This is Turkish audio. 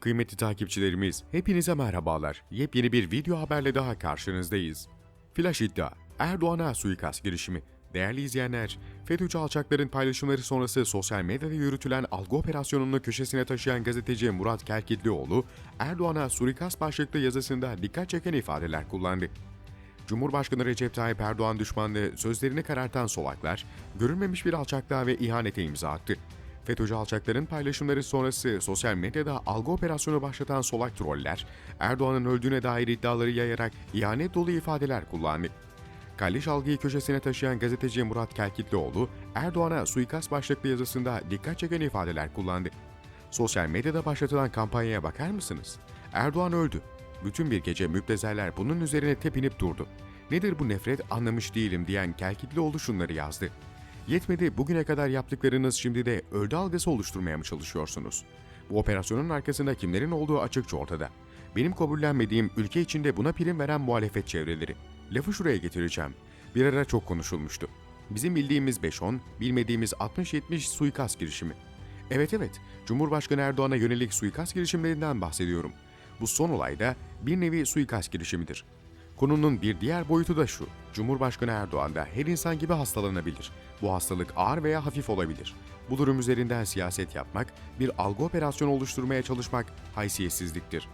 Kıymetli takipçilerimiz, hepinize merhabalar. Yepyeni bir video haberle daha karşınızdayız. Flash iddia, Erdoğan'a suikast girişimi. Değerli izleyenler, FETÖ'cü alçakların paylaşımları sonrası sosyal medyada yürütülen algı operasyonunu köşesine taşıyan gazeteci Murat Kelkitlioğlu, Erdoğan'a suikast başlıklı yazısında dikkat çeken ifadeler kullandı. Cumhurbaşkanı Recep Tayyip Erdoğan düşmanlığı sözlerini karartan solaklar, görülmemiş bir alçaklığa ve ihanete imza attı. FETÖ'cü alçakların paylaşımları sonrası sosyal medyada algı operasyonu başlatan solak troller, Erdoğan'ın öldüğüne dair iddiaları yayarak ihanet dolu ifadeler kullandı. Kalleş algıyı köşesine taşıyan gazeteci Murat Kelkitlioğlu, Erdoğan'a suikast başlıklı yazısında dikkat çeken ifadeler kullandı. Sosyal medyada başlatılan kampanyaya bakar mısınız? Erdoğan öldü. Bütün bir gece müptezeller bunun üzerine tepinip durdu. Nedir bu nefret anlamış değilim diyen Kelkitlioğlu şunları yazdı. Yetmedi bugüne kadar yaptıklarınız şimdi de öldü algısı oluşturmaya mı çalışıyorsunuz? Bu operasyonun arkasında kimlerin olduğu açıkça ortada. Benim kabullenmediğim ülke içinde buna prim veren muhalefet çevreleri. Lafı şuraya getireceğim. Bir ara çok konuşulmuştu. Bizim bildiğimiz 5-10, bilmediğimiz 60-70 suikast girişimi. Evet evet, Cumhurbaşkanı Erdoğan'a yönelik suikast girişimlerinden bahsediyorum. Bu son olay da bir nevi suikast girişimidir. Konunun bir diğer boyutu da şu. Cumhurbaşkanı Erdoğan da her insan gibi hastalanabilir. Bu hastalık ağır veya hafif olabilir. Bu durum üzerinden siyaset yapmak, bir algı operasyonu oluşturmaya çalışmak haysiyetsizliktir.